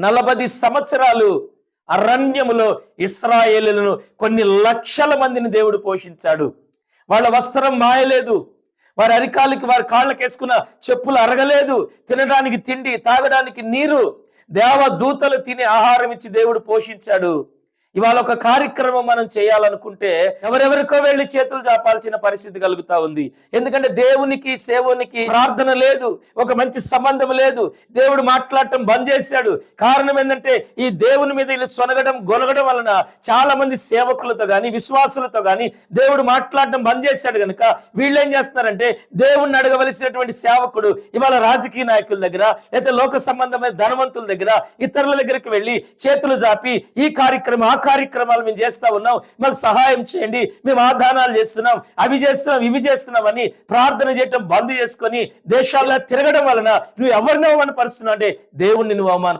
నలభై సంవత్సరాలు అరణ్యములో ఇస్రాయేలులను కొన్ని లక్షల మందిని దేవుడు పోషించాడు. వాళ్ళ వస్త్రం మాయలేదు. వారి అరికాలకి వారి కాళ్ళకేసుకున్న చెప్పులు అరగలేదు. తినడానికి తిండి తాగడానికి నీరు. దేవ దూతలు తిని ఆహారం ఇచ్చి దేవుడు పోషించాడు. ఇవాళ ఒక కార్యక్రమం మనం చేయాలనుకుంటే ఎవరెవరికో వెళ్ళి చేతులు చాపాల్సిన పరిస్థితి కలుగుతా ఉంది. ఎందుకంటే దేవునికి సేవనికి ప్రార్థన లేదు ఒక మంచి సంబంధం లేదు. దేవుడు మాట్లాడటం బంద్ చేశాడు. కారణం ఏంటంటే ఈ దేవుని మీద వీళ్ళు సొనగడం గొనగడం వలన చాలా మంది సేవకులతో గాని విశ్వాసులతో గాని దేవుడు మాట్లాడటం బంద్ చేశాడు కనుక వీళ్ళు ఏం చేస్తున్నారంటే దేవుణ్ణి అడగవలసినటువంటి సేవకుడు ఇవాళ రాజకీయ నాయకుల దగ్గర లేదా లోక సంబంధమైన ధనవంతుల దగ్గర ఇతరుల దగ్గరికి వెళ్ళి చేతులు జాపి ఈ కార్యక్రమం కార్యక్రమాలు మేము చేస్తా ఉన్నాం. మాకు సహాయం చేయండి. మేము ఆదానాలు చేస్తున్నాం. అవి చేస్తున్నాం ఇవి చేస్తున్నాం అని ప్రార్థన చేయటం బంద్ చేసుకొని దేశాల్లో తిరగడం వలన నువ్వు ఎవరిని అవమానపరుస్తున్నావు అంటే దేవుణ్ణి నువ్వు అవమానం